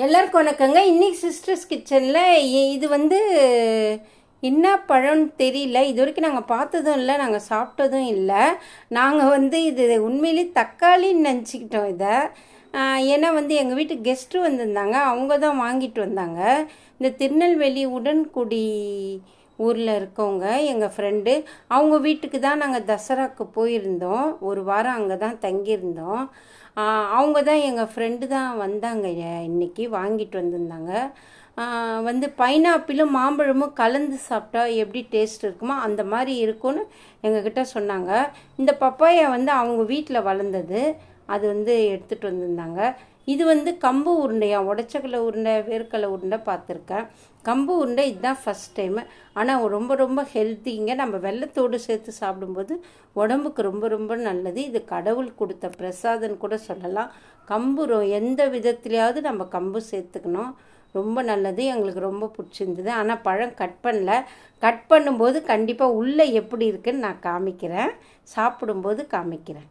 எல்லாருக்கும் வணக்கங்க. இன்னைக்கு சிஸ்டர்ஸ் கிச்சனில் இது வந்து என்ன பழம்னு தெரியல. இது வரைக்கும் நாங்கள் பார்த்ததும் இல்லை நாங்கள் சாப்பிட்டதும் இல்லை. நாங்கள் வந்து இது உண்மையிலே தக்காளின்னு நினச்சிக்கிட்டோம் இதை. ஏன்னா வந்து எங்கள் வீட்டு கெஸ்ட்டு வந்திருந்தாங்க. அவங்க தான் வாங்கிட்டு வந்தாங்க. இந்த திருநெல்வேலி உடன்குடி ஊரில் இருக்கவங்க எங்கள் ஃப்ரெண்டு அவங்க வீட்டுக்கு தான் நாங்கள் தசராக்கு போயிருந்தோம். ஒரு வாரம் அங்கே தான் தங்கியிருந்தோம். அவங்க தான் எங்கள் ஃப்ரெண்டு தான் வந்தாங்க. இன்றைக்கி இன்னைக்கு வாங்கிட்டு வந்திருந்தாங்க. வந்து பைனாப்பிளும் மாம்பழமும் கலந்து சாப்பிட்டா எப்படி டேஸ்ட் இருக்குமோ அந்த மாதிரி இருக்கும்னு எங்ககிட்ட சொன்னாங்க. இந்த பப்பாயா வந்து அவங்க வீட்டில் வளர்ந்தது. அது வந்து எடுத்துகிட்டு வந்திருந்தாங்க. இது வந்து கம்பு உருண்டையாக உடச்சக்கலை உருண்டை வேர்க்கடலை உருண்டை பார்த்துருக்கேன். கம்பு உருண்டை இதுதான் ஃபஸ்ட் டைமு ஆனால் ரொம்ப ரொம்ப ஹெல்த்திங்க நம்ம வெள்ளத்தோடு சேர்த்து சாப்பிடும்போது உடம்புக்கு ரொம்ப ரொம்ப நல்லது. இது கடவுள் கொடுத்த பிரசாதம் கூட சொல்லலாம். கம்பு எந்த விதத்துலையாவது நம்ம கம்பு சேர்த்துக்கணும். ரொம்ப நல்லது. எங்களுக்கு ரொம்ப பிடிச்சிருந்தது. ஆனால் பழம் கட் பண்ணல. கட் பண்ணும்போது கண்டிப்பாக உள்ளே எப்படி இருக்குன்னு நான் காமிக்கிறேன். சாப்பிடும்போது காமிக்கிறேன்.